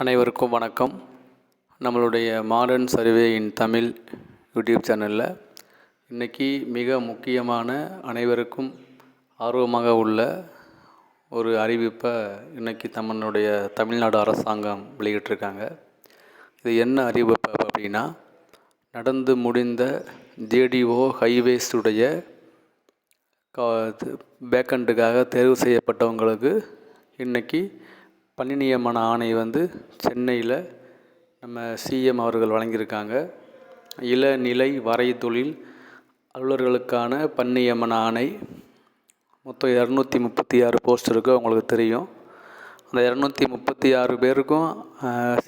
அனைவருக்கும் வணக்கம். நம்மளுடைய modern survey in Tamil YouTube சேனலில் இன்றைக்கி மிக முக்கியமான அனைவருக்கும் ஆர்வமாக உள்ள ஒரு அறிவிப்பை இன்றைக்கி நம்மளுடைய தமிழ்நாடு அரசாங்கம் வெளியிட்டிருக்காங்க. இது என்ன அறிவிப்பு அப்படின்னா நடந்து முடிந்த ஜேடிஓ ஹைவேஸுடைய பேக்கண்டுக்காக தேர்வு செய்யப்பட்டவங்களுக்கு இன்றைக்கி பணி நியமன ஆணை வந்து சென்னையில் நம்ம சிஎம் அவர்கள் வழங்கியிருக்காங்க. இளநிலை வரை தொழில் அலுவலர்களுக்கான பன்னியமன ஆணை. மொத்தம் இரநூத்தி முப்பத்தி ஆறு போஸ்ட் இருக்குது அவங்களுக்கு தெரியும். அந்த இரநூத்தி முப்பத்தி ஆறு பேருக்கும்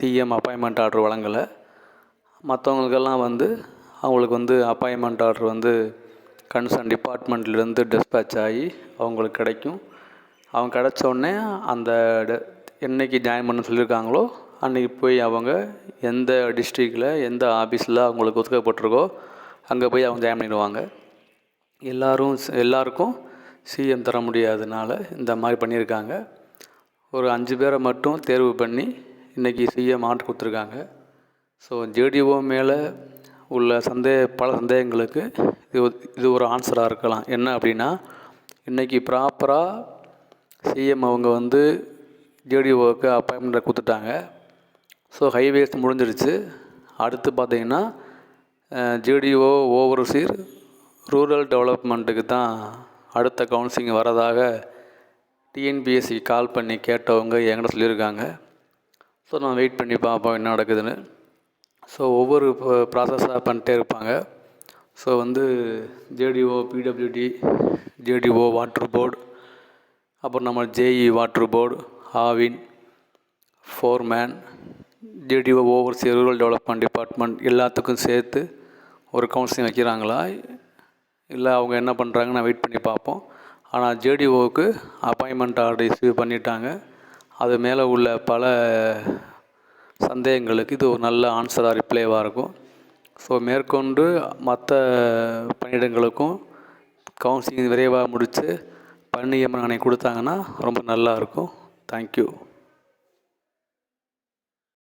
சிஎம் அப்பாயின்மெண்ட் ஆர்டர் வழங்கலை. மற்றவங்களுக்கெல்லாம் வந்து அவங்களுக்கு வந்து அப்பாயின்மெண்ட் ஆர்டர் வந்து கன்சர்ன் டிபார்ட்மெண்ட்லேருந்து டிஸ்பேச் ஆகி அவங்களுக்கு கிடைக்கும். அவங்க கிடச்சோடனே அந்த என்றைக்கு ஜாயின் பண்ண சொல்லியிருக்காங்களோ அன்றைக்கி போய் அவங்க எந்த டிஸ்ட்ரிக்டில் எந்த ஆஃபீஸில் அவங்களுக்கு ஒதுக்கப்பட்டிருக்கோ அங்கே போய் அவங்க ஜாயின் பண்ணிடுவாங்க. எல்லோரும் எல்லாருக்கும் சிஎம் தர முடியாதனால இந்த மாதிரி பண்ணியிருக்காங்க. ஒரு அஞ்சு பேரை மட்டும் தேர்வு பண்ணி இன்றைக்கி சிஎம் ஆர்டர் கொடுத்துருக்காங்க. ஸோ ஜேடிஓ மேலே உள்ள சந்தேக பல சந்தேகங்களுக்கு இது இது ஒரு ஆன்சராக இருக்கலாம். என்ன அப்படின்னா இன்றைக்கி ப்ராப்பராக சிஎம் அவங்க வந்து ஜேடிஓவுக்கு அப்பாயின்மெண்ட்டை கொடுத்துட்டாங்க. ஸோ ஹைவேஸ் முடிஞ்சிருச்சு. அடுத்து பார்த்திங்கன்னா ஜேடிஓ ஓவர்சீர் ரூரல் டெவலப்மெண்ட்டுக்கு தான் அடுத்த கவுன்சிலிங் வரதாக டிஎன்பிஎஸ்சி கால் பண்ணி கேட்டவங்க என்கிட்ட சொல்லியிருக்காங்க. ஸோ நான் வெயிட் பண்ணி பார்ப்போம் என்ன நடக்குதுன்னு. ஸோ ஒவ்வொரு ப்ராசஸாக பண்ணிட்டே இருப்பாங்க. ஸோ வந்து JDO PWD JDO water board அப்புறம் நம்ம JE water board Aavin foreman JDO overseer rural development department எல்லாத்துக்கும் சேர்த்து ஒரு கவுன்சிலிங் வைக்கிறாங்களா? இல்லை அவங்க என்ன பண்ணுறாங்கன்னு வெயிட் பண்ணி பார்ப்போம். ஆனால் ஜேடிஓவுக்கு அப்பாயின்மெண்ட் ஆர்டர் இஸ்யூ பண்ணிட்டாங்க. அது மேலே உள்ள பல சந்தேகங்களுக்கு இது ஒரு நல்ல ஆன்சராக ரிப்ளைவாக இருக்கும். ஸோ மேற்கொண்டு மற்ற பணியிடங்களுக்கும் கவுன்சிலிங் விரைவாக முடித்து பணி நியமனம் கொடுத்தாங்கன்னா ரொம்ப நல்லாயிருக்கும் Thank you.